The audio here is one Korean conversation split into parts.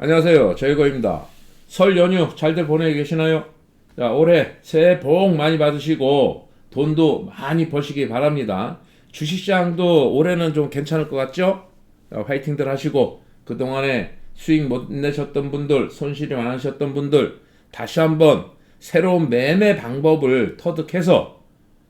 안녕하세요. 저이거입니다. 설 연휴 잘들 보내고 계시나요? 자, 올해 새해 복 많이 받으시고 돈도 많이 버시기 바랍니다. 주식시장도 올해는 좀 괜찮을 것 같죠? 자, 화이팅들 하시고 그동안에 수익 못 내셨던 분들, 손실이 많으셨던 분들 다시 한번 새로운 매매 방법을 터득해서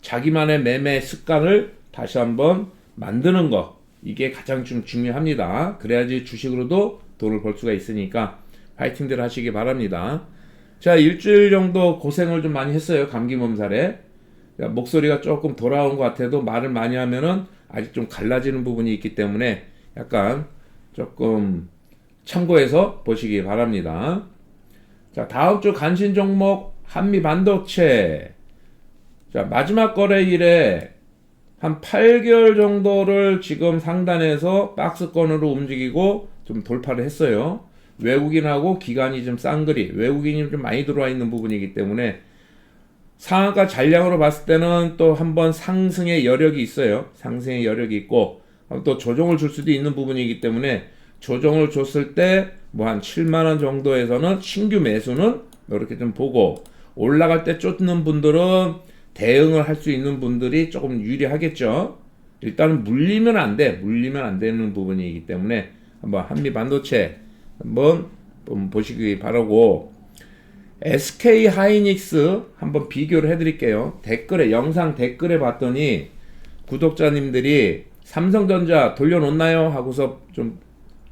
자기만의 매매 습관을 다시 한번 만드는 거 이게 가장 좀 중요합니다. 그래야지 주식으로도 돈을 벌 수가 있으니까 파이팅들 하시기 바랍니다. 자 일주일 정도 고생을 좀 많이 했어요. 감기 몸살에 자, 목소리가 조금 돌아온 것 같아도 말을 많이 하면은 아직 좀 갈라지는 부분이 있기 때문에 약간 조금 참고해서 보시기 바랍니다. 자 다음 주 간신 종목 한미 반도체 자 마지막 거래일에 한 8개월 정도를 지금 상단에서 박스권으로 움직이고 좀 돌파를 했어요. 외국인하고 기관이 좀 쌍그리, 외국인이 좀 많이 들어와 있는 부분이기 때문에 상한가 잔량으로 봤을 때는 또 한번 상승의 여력이 있어요. 상승의 여력이 있고 또 조정을 줄 수도 있는 부분이기 때문에 조정을 줬을 때 뭐 한 7만 원 정도에서는 신규 매수는 이렇게 좀 보고 올라갈 때 쫓는 분들은 대응을 할 수 있는 분들이 조금 유리하겠죠. 일단은 물리면 안 돼. 물리면 안 되는 부분이기 때문에 한번 한미 반도체 한번 좀 보시기 바라고 SK 하이닉스 한번 비교를 해드릴게요. 댓글에 영상 댓글에 봤더니 구독자님들이 삼성전자 돌려놓나요? 하고서 좀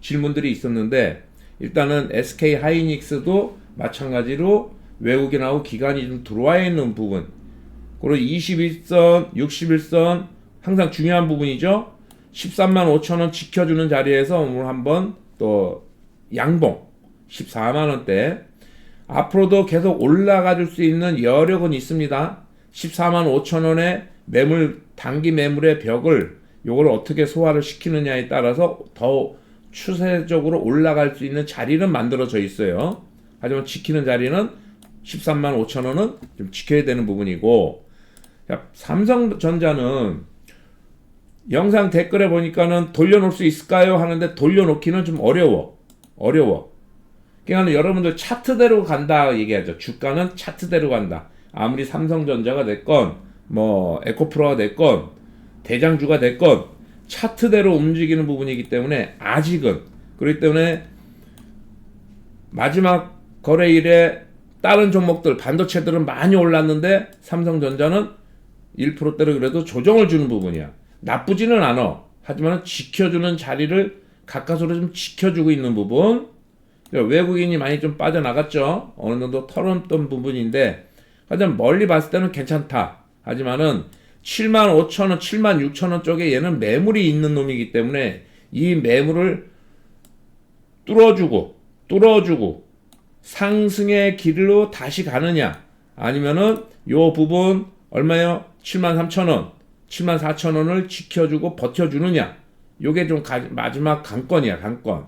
질문들이 있었는데 일단은 SK 하이닉스도 마찬가지로 외국인하고 기관이 좀 들어와 있는 부분 그리고 21선, 61선 항상 중요한 부분이죠. 13만 5천 원 지켜주는 자리에서 오늘 한번 또 양봉 14만 원대 앞으로도 계속 올라가 줄 수 있는 여력은 있습니다. 14만 5천 원의 매물 단기 매물의 벽을 요걸 어떻게 소화를 시키느냐에 따라서 더 추세적으로 올라갈 수 있는 자리는 만들어져 있어요. 하지만 지키는 자리는 13만 5천 원은 좀 지켜야 되는 부분이고 자, 삼성전자는 영상 댓글에 보니까는 돌려놓을 수 있을까요? 하는데 돌려놓기는 좀 어려워. 어려워. 그러니까 여러분들 차트대로 간다 얘기하죠. 주가는 차트대로 간다. 아무리 삼성전자가 됐건 뭐 에코프로가 됐건 대장주가 됐건 차트대로 움직이는 부분이기 때문에 아직은 그렇기 때문에 마지막 거래일에 다른 종목들 반도체들은 많이 올랐는데 삼성전자는 1%대로 그래도 조정을 주는 부분이야. 나쁘지는 않아. 하지만 지켜주는 자리를 가까스로 좀 지켜주고 있는 부분. 그러니까 외국인이 많이 좀 빠져나갔죠. 어느 정도 털었던 부분인데, 하지만 멀리 봤을 때는 괜찮다. 하지만은 7만 5천 원, 7만 6천 원 쪽에 얘는 매물이 있는 놈이기 때문에 이 매물을 뚫어주고, 뚫어주고, 상승의 길로 다시 가느냐, 아니면은 요 부분 얼마요? 7만 3천 원, 7만 4천 원을 지켜주고 버텨주느냐, 요게 좀 가, 마지막 관건이야, 관건.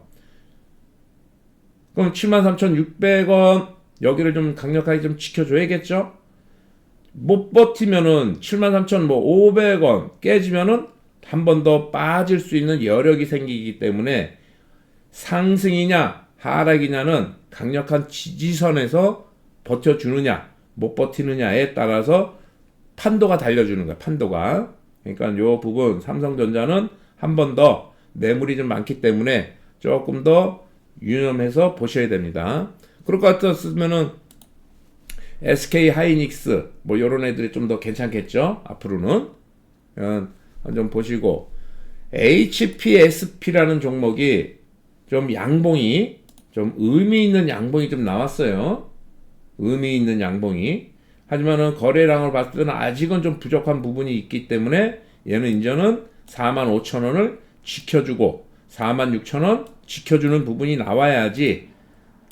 그럼 73,600원 여기를 좀 강력하게 좀 지켜줘야겠죠? 못 버티면은 73,000뭐 500원 깨지면은 한 번 더 빠질 수 있는 여력이 생기기 때문에 상승이냐 하락이냐는 강력한 지지선에서 버텨주느냐 못 버티느냐에 따라서 판도가 달려주는 거야 판도가. 그러니까 요 부분 삼성전자는 한 번 더 매물이 좀 많기 때문에 조금 더 유념해서 보셔야 됩니다. 그럴 것 같았으면은 SK 하이닉스 뭐 이런 애들이 좀 더 괜찮겠죠? 앞으로는. 어, 좀 보시고. HPSP라는 종목이 좀 양봉이 좀 의미 있는 양봉이 좀 나왔어요. 의미 있는 양봉이 하지만은 거래량을 봤을 때는 아직은 좀 부족한 부분이 있기 때문에 얘는 이제는 4만 5천 원을 지켜주고 4만 6천 원 지켜주는 부분이 나와야지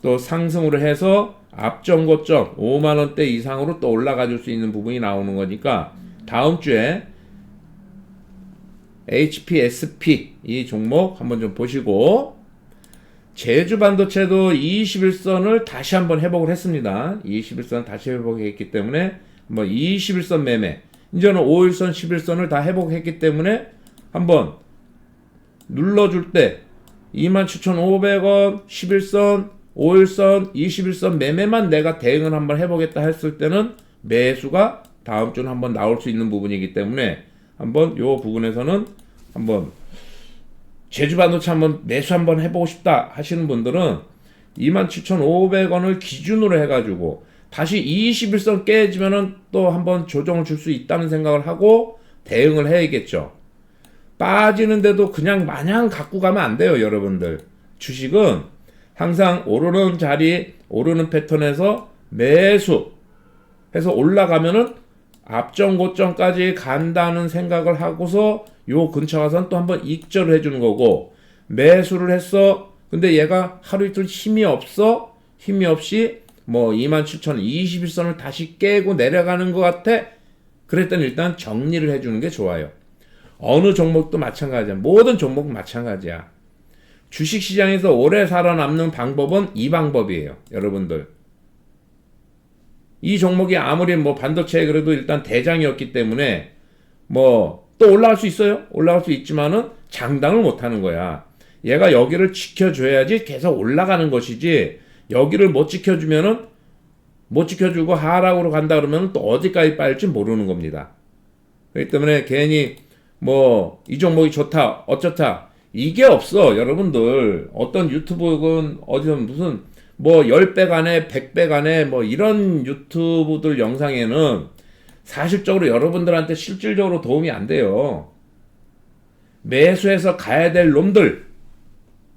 또 상승으로 해서 앞전 고점 5만 원대 이상으로 또 올라가 줄 수 있는 부분이 나오는 거니까 다음 주에 HPSP 이 종목 한번 좀 보시고 제주 반도체도 21선을 다시 한번 회복을 했습니다. 21선 다시 회복했기 때문에 뭐 21선 매매 이제는 5일선, 11선을 다 회복했기 때문에 한번 눌러줄 때 27,500원, 11선, 5일선, 21선 매매만 내가 대응을 한번 해보겠다 했을 때는 매수가 다음 주는 한번 나올 수 있는 부분이기 때문에 한번 요 부분에서는 한번 제주 반도체 한번 매수 한번 해보고 싶다 하시는 분들은 27,500원을 기준으로 해가지고 다시 21선 깨지면은 또 한번 조정을 줄 수 있다는 생각을 하고 대응을 해야겠죠. 빠지는데도 그냥 마냥 갖고 가면 안 돼요, 여러분들. 주식은 항상 오르는 자리, 오르는 패턴에서 매수 해서 올라가면은 앞전 고점까지 간다는 생각을 하고서 요 근처 가서는 또 한번 익절을 해주는 거고 매수를 했어. 근데 얘가 하루 이틀 힘이 없어. 힘이 없이 뭐 27,021선을 다시 깨고 내려가는 것 같아. 그랬더니 일단 정리를 해주는 게 좋아요. 어느 종목도 마찬가지야. 모든 종목은 마찬가지야. 주식 시장에서 오래 살아남는 방법은 이 방법이에요. 여러분들. 이 종목이 아무리 뭐 반도체에 그래도 일단 대장이었기 때문에 뭐 또 올라갈 수 있어요. 올라갈 수 있지만은 장당을 못 하는 거야. 얘가 여기를 지켜줘야지 계속 올라가는 것이지 여기를 못 지켜주면은 못 지켜주고 하락으로 간다 그러면 또 어디까지 빠질지 모르는 겁니다. 그렇기 때문에 괜히 뭐 이 종목이 좋다 어쩌다 이게 없어 여러분들 어떤 유튜브건 어디서 무슨 뭐 10배 간에 100배 간에 뭐 이런 유튜브들 영상에는 사실적으로 여러분들한테 실질적으로 도움이 안 돼요. 매수해서 가야 될 놈들,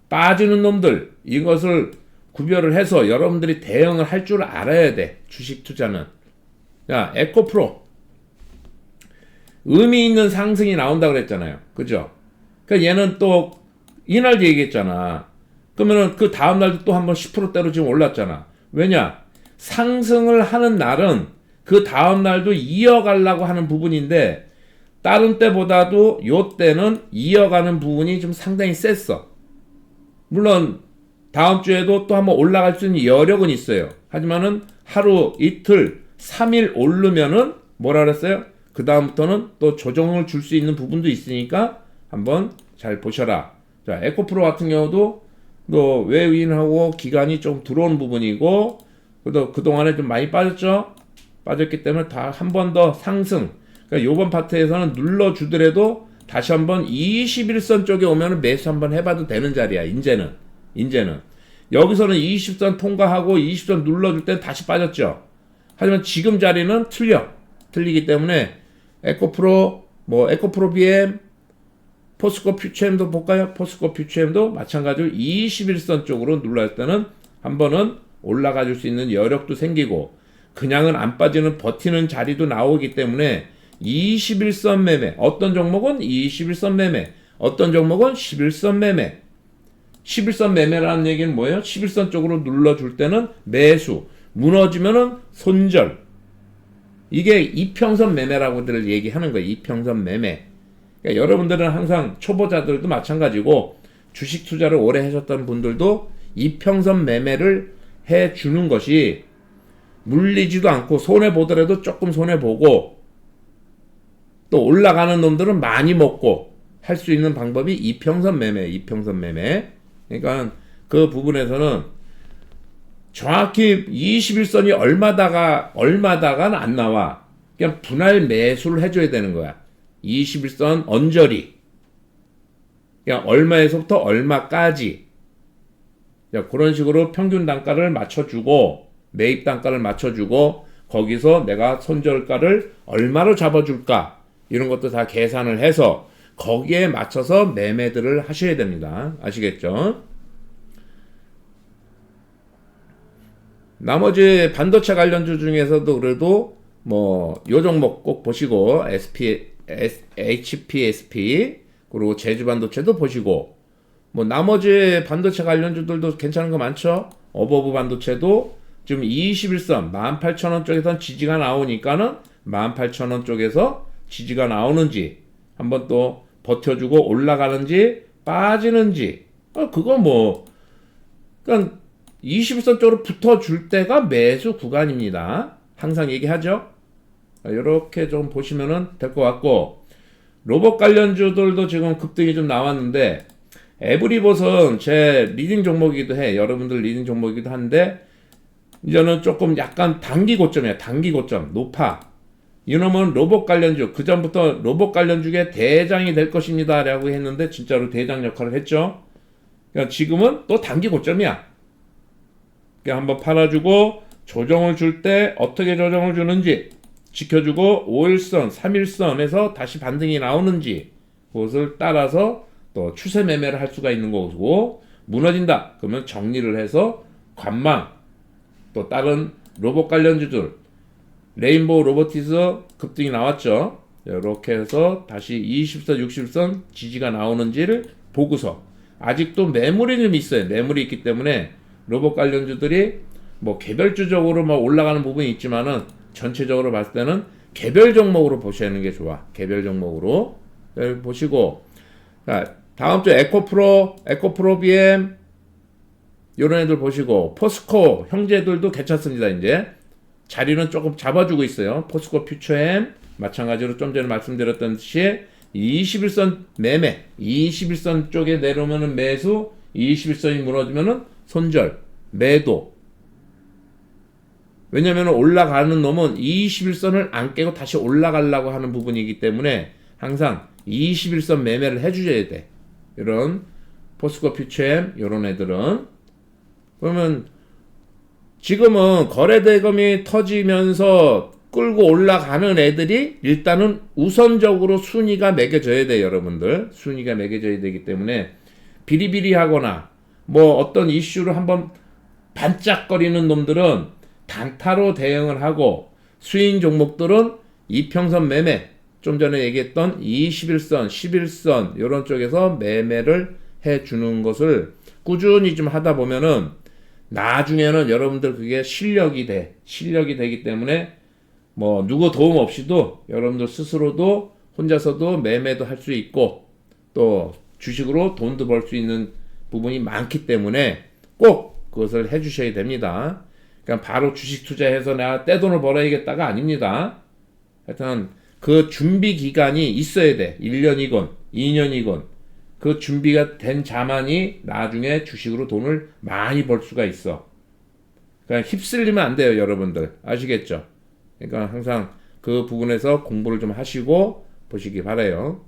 빠지는 놈들, 이것을 구별을 해서 여러분들이 대응을 할 줄 알아야 돼. 주식 투자는. 자, 에코프로. 의미 있는 상승이 나온다 그랬잖아요. 그죠? 그러니까 얘는 또 이날 얘기했잖아. 그러면은 그 다음 날도 또 한번 10%대로 지금 올랐잖아. 왜냐? 상승을 하는 날은 그 다음 날도 이어가려고 하는 부분인데 다른 때보다도 요 때는 이어가는 부분이 좀 상당히 셌어. 물론 다음 주에도 또 한번 올라갈 수 있는 여력은 있어요. 하지만은 하루, 이틀, 3일 오르면은 뭐라 그랬어요? 그 다음부터는 또 조정을 줄 수 있는 부분도 있으니까 한번 잘 보셔라. 자, 에코프로 같은 경우도 또 외윈하고 기간이 좀 들어온 부분이고 그래도 그동안에 좀 많이 빠졌죠? 빠졌기 때문에 다 한 번 더 상승. 그러니까 요번 파트에서는 눌러 주더라도 다시 한번 21선 쪽에 오면 매수 한번 해 봐도 되는 자리야. 인제는. 인제는. 여기서는 20선 통과하고 20선 눌러 줄 때 다시 빠졌죠. 하지만 지금 자리는 틀려. 틀리기 때문에 에코프로, 뭐 에코프로 BM, 포스코 퓨처엠도 볼까요? 포스코 퓨처엠도 마찬가지로 21선 쪽으로 눌렀을 때는 한 번은 올라가 줄 수 있는 여력도 생기고 그냥은 안 빠지는 버티는 자리도 나오기 때문에 21선 매매 어떤 종목은 21선 매매 어떤 종목은 11선 매매 11선 매매라는 얘기는 뭐예요? 11선 쪽으로 눌러줄 때는 매수 무너지면은 손절 이게 이평선 매매라고들 얘기하는 거예요 이평선 매매 그러니까 여러분들은 항상 초보자들도 마찬가지고 주식 투자를 오래 하셨던 분들도 이평선 매매를 해 주는 것이 물리지도 않고 손해 보더라도 조금 손해 보고 또 올라가는 놈들은 많이 먹고 할 수 있는 방법이 이평선 매매, 이평선 매매. 그러니까 그 부분에서는 정확히 21선이 얼마다가 얼마다가 안 나와. 그냥 분할 매수를 해줘야 되는 거야. 21선 언저리. 그냥 얼마에서부터 얼마까지. 그런 식으로 평균 단가를 맞춰주고 매입 단가를 맞춰주고 거기서 내가 손절가를 얼마로 잡아줄까 이런 것도 다 계산을 해서 거기에 맞춰서 매매들을 하셔야 됩니다. 아시겠죠? 나머지 반도체 관련주 중에서도 그래도 뭐 요 종목 꼭 보시고 SP, HPSP 그리고 제주 반도체도 보시고 뭐 나머지 반도체 관련주들도 괜찮은 거 많죠? 어버브 반도체도 지금 21선 18,000원 쪽에선 지지가 나오니까는 18,000원 쪽에서 지지가 나오는지 한번 또 버텨주고 올라가는지 빠지는지 어, 그거 뭐 그러니까 21선 쪽으로 붙어줄 때가 매수 구간입니다. 항상 얘기하죠. 이렇게 좀 보시면은 될 것 같고 로봇 관련주들도 지금 급등이 좀 나왔는데 에브리봇은 제 리딩 종목이기도 해. 여러분들 리딩 종목이기도 한데 이제는 조금 약간 단기 고점이야. 단기 고점 높아. 이놈은 로봇 관련주 그 전부터 로봇 관련주의 대장이 될 것입니다 라고 했는데 진짜로 대장 역할을 했죠. 그러니까 지금은 또 단기 고점이야. 그러니까 한번 팔아주고 조정을 줄 때 어떻게 조정을 주는지 지켜주고 5일선, 3일선에서 다시 반등이 나오는지 그것을 따라서 또 추세 매매를 할 수가 있는 거고 무너진다 그러면 정리를 해서 관망 또 다른 로봇 관련주들 레인보우 로보티스 급등이 나왔죠. 이렇게 해서 다시 20선 60선 지지가 나오는지를 보고서. 아직도 매물이 좀 있어요. 매물이 있기 때문에 로봇 관련주들이 뭐 개별주적으로 막 올라가는 부분이 있지만은 전체적으로 봤을 때는 개별 종목으로 보시는 게 좋아 개별 종목으로 네, 보시고 자, 다음 주 에코프로, 에코프로 BM 이런 애들 보시고 포스코 형제들도 괜찮습니다. 이제 자리는 조금 잡아주고 있어요. 포스코 퓨처엠 마찬가지로 좀 전에 말씀드렸던 듯이 21선 매매, 21선 쪽에 내려오면은 매수, 21선이 무너지면은 손절, 매도. 왜냐면 올라가는 놈은 21선을 안 깨고 다시 올라가려고 하는 부분이기 때문에 항상 21선 매매를 해주셔야 돼. 이런 포스코 퓨처엠 이런 애들은 그러면 지금은 거래 대금이 터지면서 끌고 올라가는 애들이 일단은 우선적으로 순위가 매겨져야 돼요, 여러분들. 순위가 매겨져야 되기 때문에 비리비리하거나 뭐 어떤 이슈를 한번 반짝거리는 놈들은 단타로 대응을 하고 수인 종목들은 이평선 매매 좀 전에 얘기했던 21선, 11선 이런 쪽에서 매매를 해 주는 것을 꾸준히 좀 하다 보면은 나중에는 여러분들 그게 실력이 돼. 실력이 되기 때문에 뭐 누구 도움 없이도 여러분들 스스로도 혼자서도 매매도 할 수 있고 또 주식으로 돈도 벌 수 있는 부분이 많기 때문에 꼭 그것을 해 주셔야 됩니다. 그러니까 바로 주식 투자해서 내가 떼돈을 벌어야겠다가 아닙니다. 하여튼 그 준비 기간이 있어야 돼. 1년이건 2년이건 그 준비가 된 자만이 나중에 주식으로 돈을 많이 벌 수가 있어. 그러니까 휩쓸리면 안 돼요, 여러분들. 아시겠죠? 그러니까 항상 그 부분에서 공부를 좀 하시고 보시기 바래요.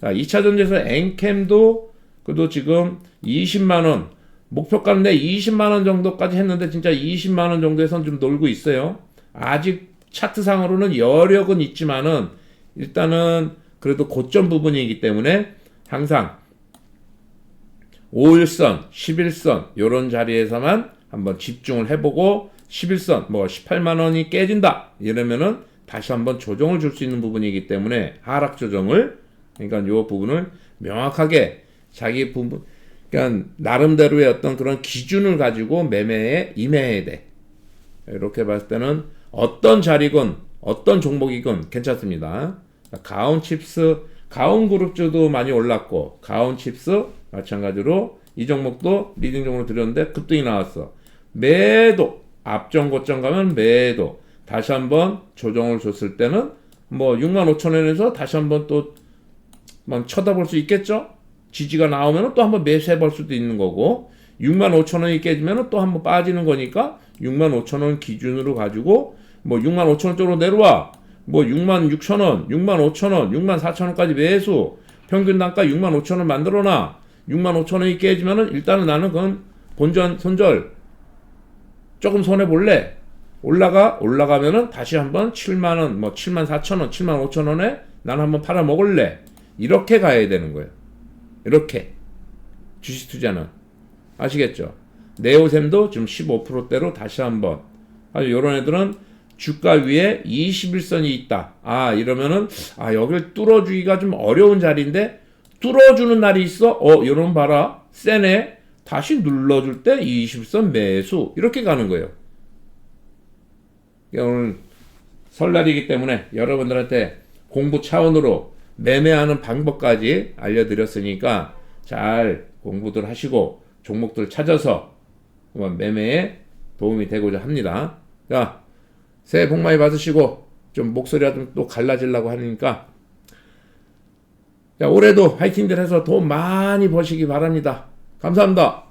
자, 2차 전지에서 엔캠도 그래도 지금 20만 원 목표가는 내 20만 원 정도까지 했는데 진짜 20만 원 정도에선 좀 놀고 있어요. 아직 차트상으로는 여력은 있지만은 일단은 그래도 고점 부분이기 때문에 항상 5일선, 11선 요런 자리에서만 한번 집중을 해보고 11선 뭐 18만 원이 깨진다 이러면은 다시 한번 조정을 줄 수 있는 부분이기 때문에 하락 조정을 그러니까 요 부분을 명확하게 자기 부분 그러니까 나름대로의 어떤 그런 기준을 가지고 매매에 임해야 돼. 이렇게 봤을 때는 어떤 자리건 어떤 종목이건 괜찮습니다. 가온 칩스, 가온 그룹주도 많이 올랐고 가온 칩스 마찬가지로 이 종목도 리딩 종목으로 들였는데 급등이 나왔어. 매도 앞전 고점 가면 매도 다시 한번 조정을 줬을 때는 뭐 6만 5천 원에서 다시 한번 또 쳐다볼 수 있겠죠? 지지가 나오면 또 한번 매수해 볼 수도 있는 거고 6만 5천 원이 깨지면 또 한번 빠지는 거니까 6만 5천 원 기준으로 가지고 뭐 6만 5천 원 쪽으로 내려와. 뭐 6만 6천 원, 6만 5천 원, 6만 4천 원까지 매수. 평균 단가 6만 5천 원 만들어놔. 6만 5천 원이 깨지면은 일단은 나는 그건 본전 손절 조금 손해 볼래. 올라가 올라가면은 다시 한번 7만 원, 뭐 7만 4천 원, 7만 5천 원에 나는 한번 팔아 먹을래. 이렇게 가야 되는 거예요. 이렇게 주식 투자는 아시겠죠? 네오셈도 지금 15%대로 다시 한번 아주 요런 애들은 주가 위에 21선이 있다. 아 이러면은 아 여기를 뚫어주기가 좀 어려운 자리인데 뚫어주는 날이 있어. 어 요런 봐라 세네 다시 눌러줄 때 21선 매수 이렇게 가는 거예요. 오늘 설날이기 때문에 여러분들한테 공부 차원으로 매매하는 방법까지 알려드렸으니까 잘 공부들 하시고 종목들 찾아서 매매에 도움이 되고자 합니다. 자, 새해 복 많이 받으시고 좀 목소리가 좀 또 갈라지려고 하니까 자, 올해도 화이팅들 해서 돈 많이 버시기 바랍니다. 감사합니다.